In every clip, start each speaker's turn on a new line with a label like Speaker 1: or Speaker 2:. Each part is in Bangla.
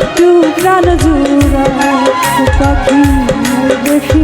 Speaker 1: একটু প্রাণ জুড়া পাখি বেশি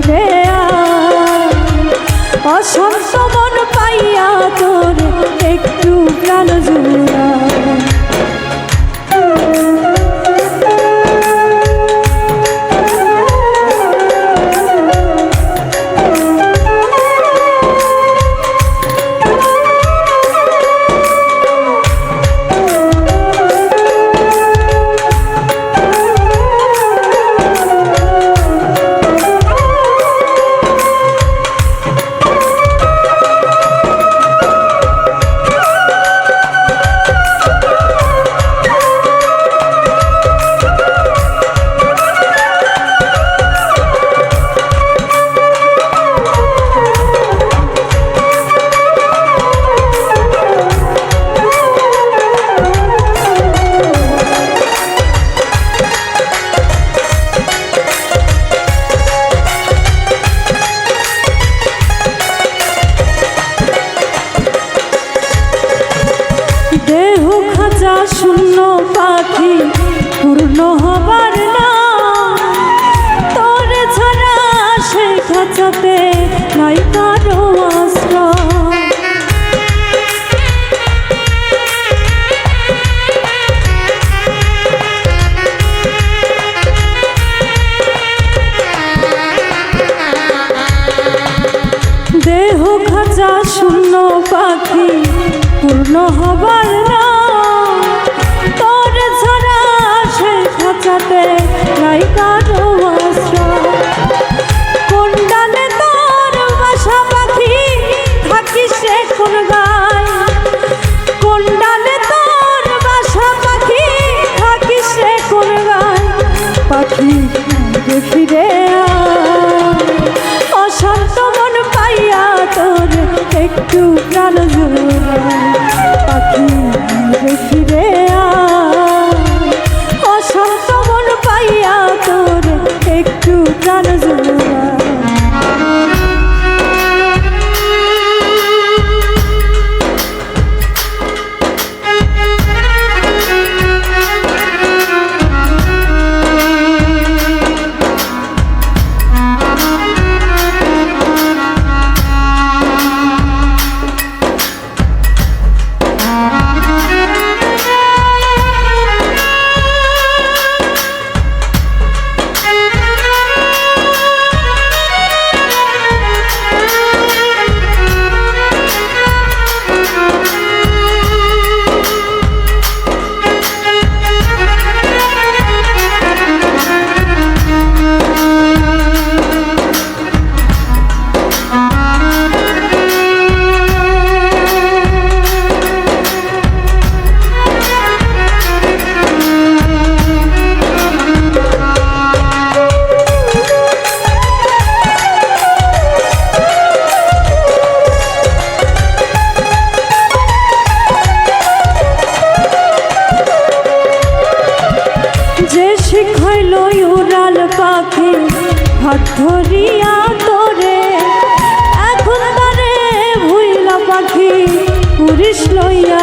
Speaker 1: আশা শূন্য পাখি পূর্ণ হবার না। তোর ছাড়া সে খাঁচাতে নাই কারও দেহ খাঁচা শূন্য পাখি পূর্ণ হবার হাতে নাইকা শিখাইল উড়াল পাখি হাত ধরিয়া তোরে। এখন তারে ভুইলা পাখি পুরিস লইয়া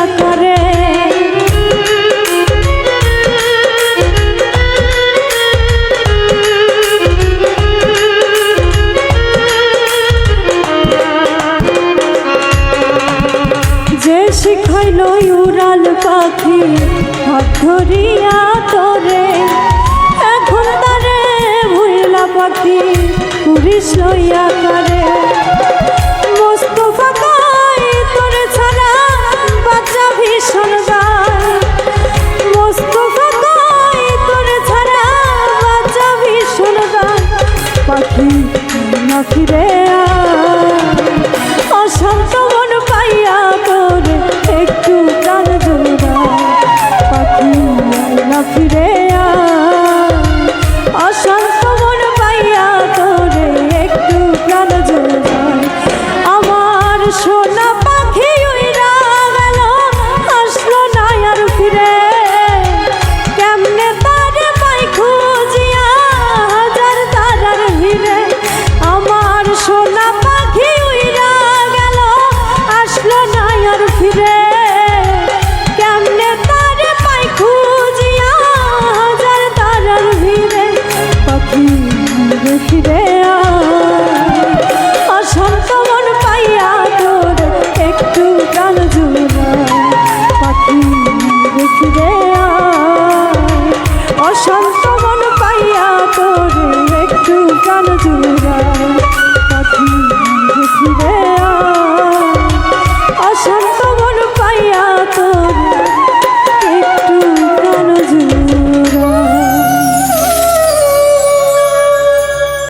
Speaker 1: উড়াল পাখি ধরিয়া তরে। এখন তারে ভুইলা পাখি পুরিস লইয়া তারে